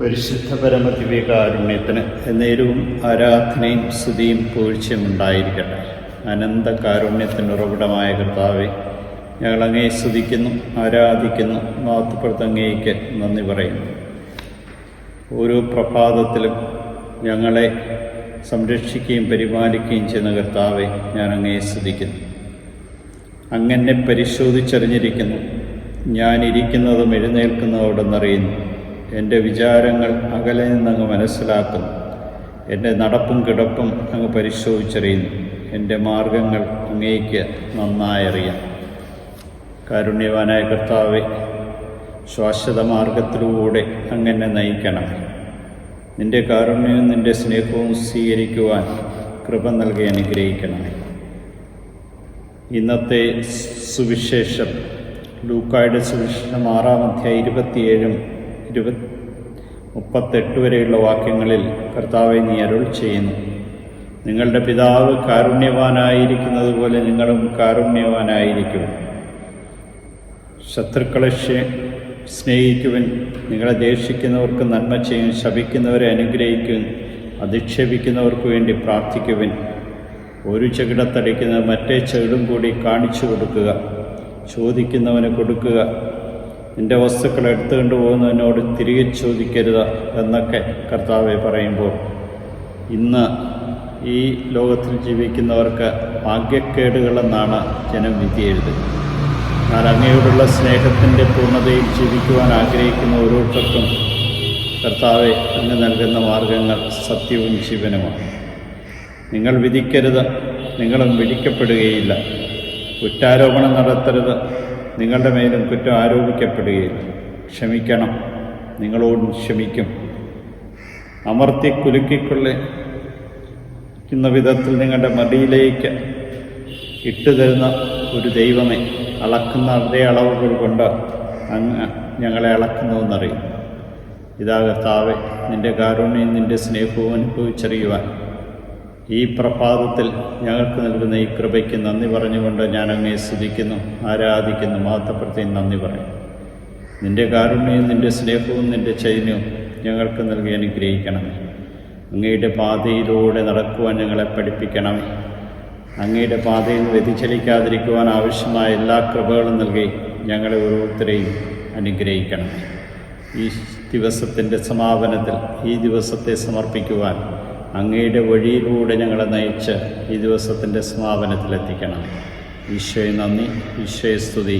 പരിശുദ്ധ പരമദിവ്യകാരുണ്യത്തിന് എന്നേരവും ആരാധനയും സ്തുതിയും പൂഴ്ചയും ഉണ്ടായിരിക്കട്ടെ. അനന്ത കാരുണ്യത്തിന് ഉറവിടമായ കർത്താവെ ഞങ്ങളങ്ങേ സ്തുതിക്കുന്നു ആരാധിക്കുന്നു മാത്തുപ്പെടുത്തങ്ങേക്ക് നന്ദി പറയുന്നു. ഓരോ പ്രഭാതത്തിലും ഞങ്ങളെ സംരക്ഷിക്കുകയും പരിപാലിക്കുകയും ചെയ്യുന്ന കർത്താവെ ഞാൻ അങ്ങേ സ്തുതിക്കുന്നു അങ്ങനെ പരിശോധിച്ചറിഞ്ഞിരിക്കുന്നു അവിടെ എഴുന്നേൽക്കുന്നതോടെന്നറിയുന്നു എന്റെ വിചാരങ്ങൾ അകലെ നിന്നങ്ങ് മനസ്സിലാക്കുന്നു. എന്റെ നടപ്പും കിടപ്പും അങ്ങ് പരിശോധിച്ചറിയുന്നു. എന്റെ മാർഗങ്ങൾ അങ്ങേക്ക് നന്നായി അറിയാം കാരുണ്യവാനായ കർത്താവെ ശാശ്വത മാർഗത്തിലൂടെ അങ്ങനെ നയിക്കണം. നിന്റെ കാരുണ്യവും നിന്റെ സ്നേഹവും സ്വീകരിക്കുവാൻ കൃപ നൽകി അനുഗ്രഹിക്കണമേ ഇന്നത്തെ സുവിശേഷം ലൂക്കായുടെ സുവിശേഷം ആറാം അധ്യായം ഇരുപത്തിയേഴും ഇരുപത് മുപ്പത്തെട്ട് വരെയുള്ള വാക്യങ്ങളിൽ കർത്താവെ നീ അരുൾ ചെയ്യുന്നു. നിങ്ങളുടെ പിതാവ് കാരുണ്യവാനായിരിക്കുന്നത് പോലെ നിങ്ങളും കാരുണ്യവാനായിരിക്കും. ശത്രുക്കളെ സ്നേഹിക്കുവൻ നിങ്ങളെ ദേഷിക്കുന്നവർക്ക് നന്മ ചെയ്യും ശപിക്കുന്നവരെ അനുഗ്രഹിക്കും അധിക്ഷേപിക്കുന്നവർക്ക് വേണ്ടി പ്രാർത്ഥിക്കുവൻ. ഒരു ചകിടത്തടിക്കുന്നത് മറ്റേ ചെകിടും കൂടി കാണിച്ചു കൊടുക്കുക. ചോദിക്കുന്നവന് കൊടുക്കുക. നിന്റെ വസ്തുക്കൾ എടുത്തുകൊണ്ട് പോകുന്നതിനോട് തിരികെ ചോദിക്കരുത് എന്നൊക്കെ കർത്താവെ പറയുമ്പോൾ ഇന്ന് ഈ ലോകത്തിൽ ജീവിക്കുന്നവർക്ക് ഭാഗ്യക്കേടുകളെന്നാണ് ജനം വിധി എഴുതുന്നത്. എന്നാൽ അങ്ങയോടുള്ള സ്നേഹത്തിന്റെ പൂർണതയിൽ ജീവിക്കുവാൻ ആഗ്രഹിക്കുന്ന ഓരോരുത്തർക്കും കർത്താവെ അങ്ങ് നൽകുന്ന മാർഗങ്ങൾ സത്യവും ജീവനുമാണ്. നിങ്ങൾ വിധിക്കരുത് നിങ്ങളും വിധിക്കപ്പെടുകയില്ല. കുറ്റാരോപണം നടത്തരുത് നിങ്ങളുടെ മേലും കുറ്റം ആരോപിക്കപ്പെടുകയില്ല. ക്ഷമിക്കണം. നിങ്ങളോടും ക്ഷമിക്കും. അമർത്തി കുലുക്കിക്കൊള്ളിക്കുന്ന വിധത്തിൽ നിങ്ങളുടെ മടിയിലേക്ക് ഇട്ടുതരുന്ന ഒരു ദൈവമേ അളക്കുന്ന അതേ അളവുകൾ കൊണ്ട് അങ്ങ് ഞങ്ങളെ അളക്കുന്നുവെന്നറിയും ഇതാകത്താവെ നിന്റെ കാരുണ്യം നിന്റെ സ്നേഹവും അനുഭവിച്ചറിയുവാൻ ഈ പ്രഭാതത്തിൽ ഞങ്ങൾക്ക് നൽകുന്ന ഈ കൃപയ്ക്ക് നന്ദി പറഞ്ഞുകൊണ്ട് ഞാൻ അങ്ങേ സ്തുതിക്കുന്നു ആരാധിക്കുന്നു. മാത്തപ്പെടുത്തി നന്ദി പറയും. നിന്റെ കാരുണ്യവും നിന്റെ സ്നേഹവും നിന്റെ ചൈന്യവും ഞങ്ങൾക്ക് നൽകി അനുഗ്രഹിക്കണമേ അങ്ങയുടെ പാതയിലൂടെ നടക്കുവാൻ ഞങ്ങളെ പഠിപ്പിക്കണമേ അങ്ങയുടെ പാതയിൽ വ്യതിചലിക്കാതിരിക്കുവാൻ ആവശ്യമായ എല്ലാ കൃപകളും നൽകി ഞങ്ങളെ ഓരോരുത്തരെയും അനുഗ്രഹിക്കണം. ഈ ദിവസത്തിന്റെ സമാപനത്തിൽ ഈ ദിവസത്തെ സമർപ്പിക്കുവാൻ അങ്ങയുടെ വഴിയിലൂടെ ഞങ്ങളെ നയിച്ച് ഈ ദിവസത്തിന്റെ സമാപനത്തിലെത്തിക്കണം. ഈശോയെ നന്ദി ഈശോയെ സ്തുതി